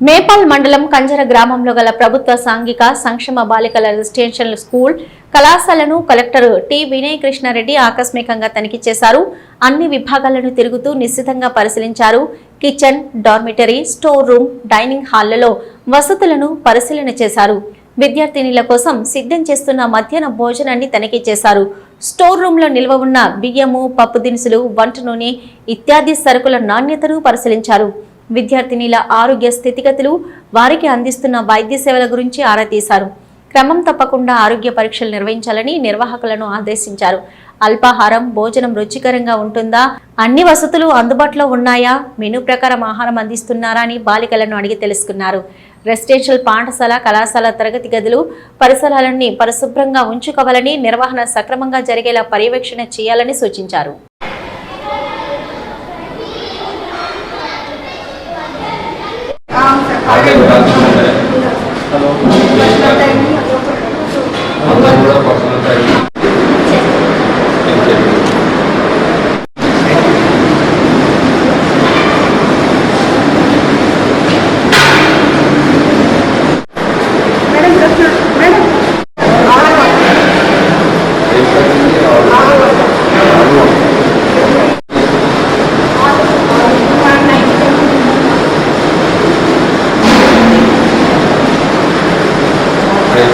మేపాల్ మండలం కంజర గ్రామంలో గల ప్రభుత్వ సాంఘిక సంక్షేమ బాలికల రెసిడెన్షియల్ స్కూల్ కళాశాలను కలెక్టర్ టి వినయ్ కృష్ణారెడ్డి ఆకస్మికంగా తనిఖీ చేశారు. అన్ని విభాగాలను తిరుగుతూ నిశ్చితంగా పరిశీలించారు. Kitchen dormitory store room dining హాళ్ళలో వసతులను పరిశీలన చేశారు. విద్యార్థినిల కోసం సిద్ధం చేస్తున్న మధ్యాహ్న భోజనాన్ని తనిఖీ చేశారు. స్టోర్ రూమ్లో నిల్వ ఉన్న బియ్యము పప్పు దినుసులు వంట నూనె ఇత్యాది సరుకుల నాణ్యతను పరిశీలించారు. విద్యార్థినిల ఆరోగ్య స్థితిగతులు వారికి అందిస్తున్న వైద్య సేవల గురించి ఆరా తీశారు. క్రమం తప్పకుండా ఆరోగ్య పరీక్షలు నిర్వహించాలని నిర్వాహకులను ఆదేశించారు. అల్పాహారం భోజనం రుచికరంగా ఉంటుందా? అన్ని వసతులు అందుబాటులో ఉన్నాయా? మెనూ ప్రకారం ఆహారం అందిస్తున్నారా అని బాలికలను అడిగి తెలుసుకున్నారు. రెసిడెన్షియల్ పాఠశాల కళాశాల తరగతి గదులు పరిసరాలన్నీ పరిశుభ్రంగా ఉంచుకోవాలని నిర్వహణ సక్రమంగా జరిగేలా పర్యవేక్షణ చేయాలని సూచించారు. काम से आगे बढ़ा हेलो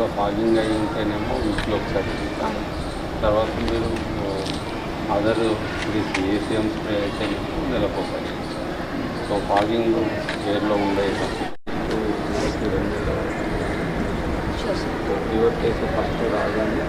మామూలుగా ఫాగింగ్ అయి ఉంటేనేమో వీక్లో ఒకసారి తర్వాత మీరు అదర్ ఏసీఎం స్ప్రే అయితేనేమో నెలకొకసారి సో ఫాగింగ్ ఎయిర్లో ఉండే ఫస్ట్ రాగానే